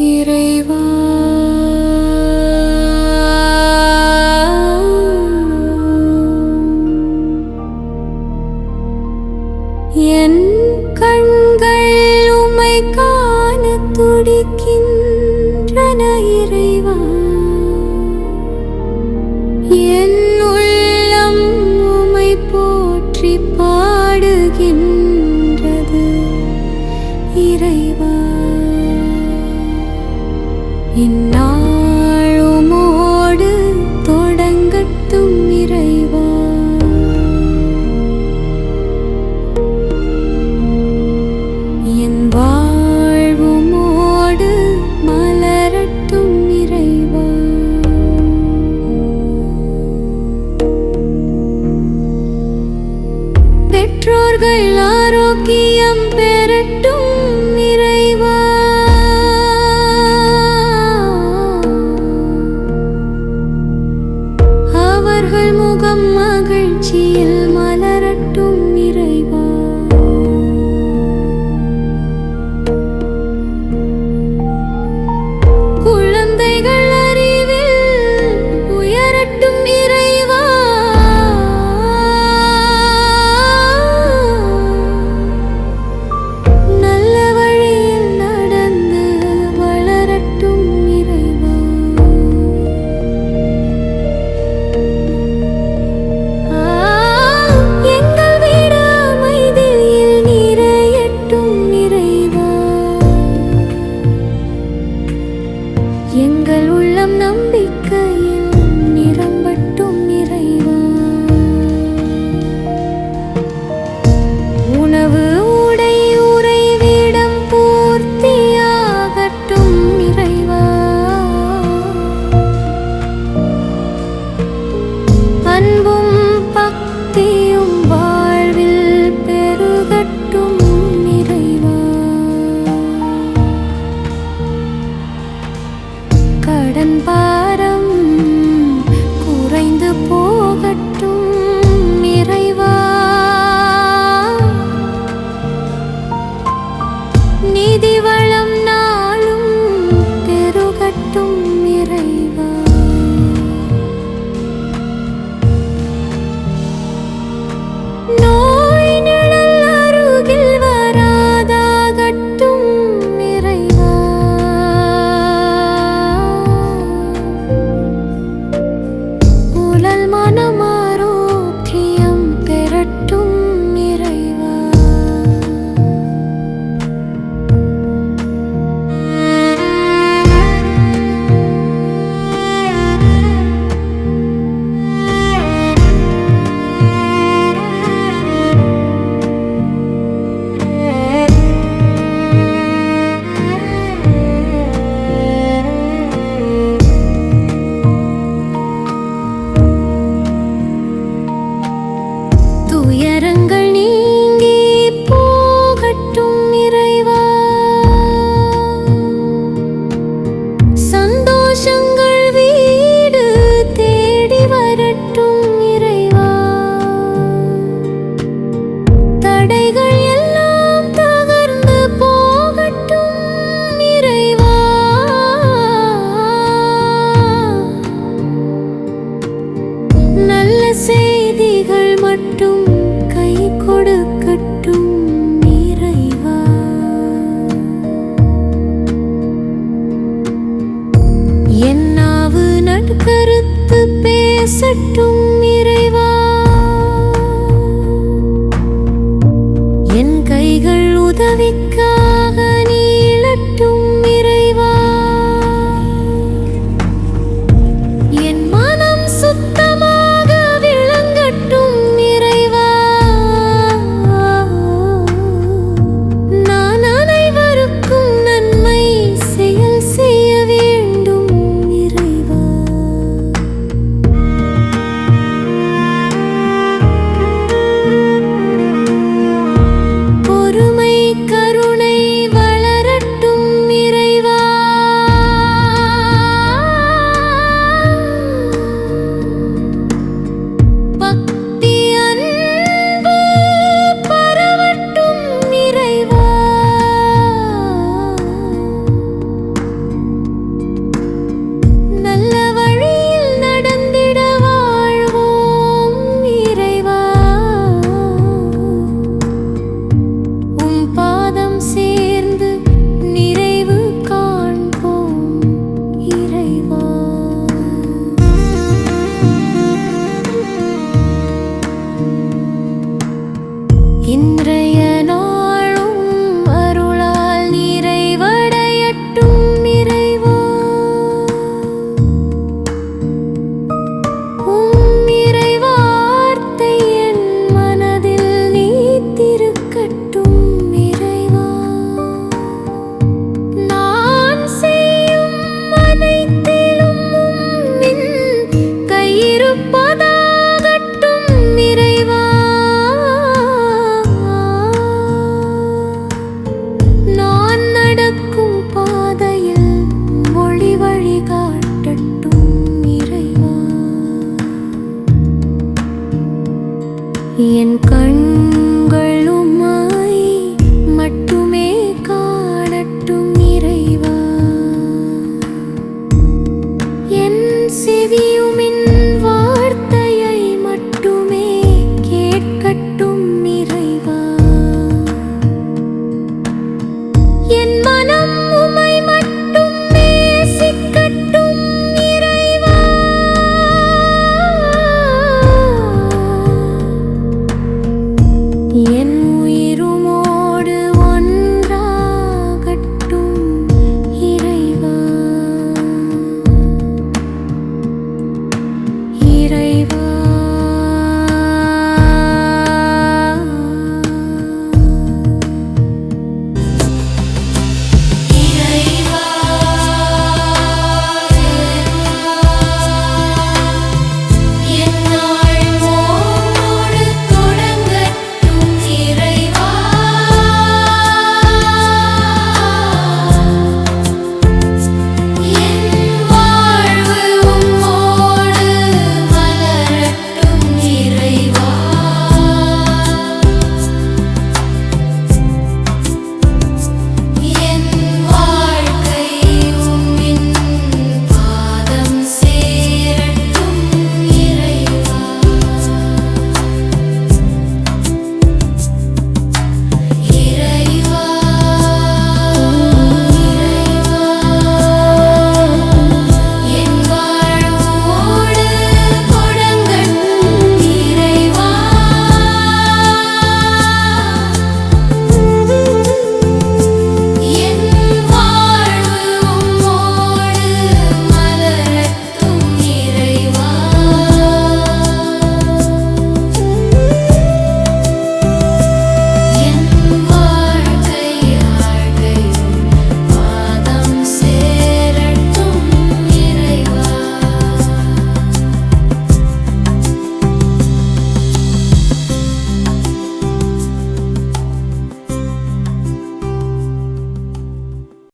இறைவா. இந்நாளுமோடு தொடங்கட்டும் இறைவா. என் வாழ்வுமோடு மலரட்டும் இறைவா. பெற்றோர்கள் ஆரோக்கியம் பெ 지일만 கட்டும் கிடைப்பதாகட்டும் நிறைவா. நான் நடக்கும் பாதையில் மொழி வழி காட்டட்டும் நிறைவா. என் கண் ingin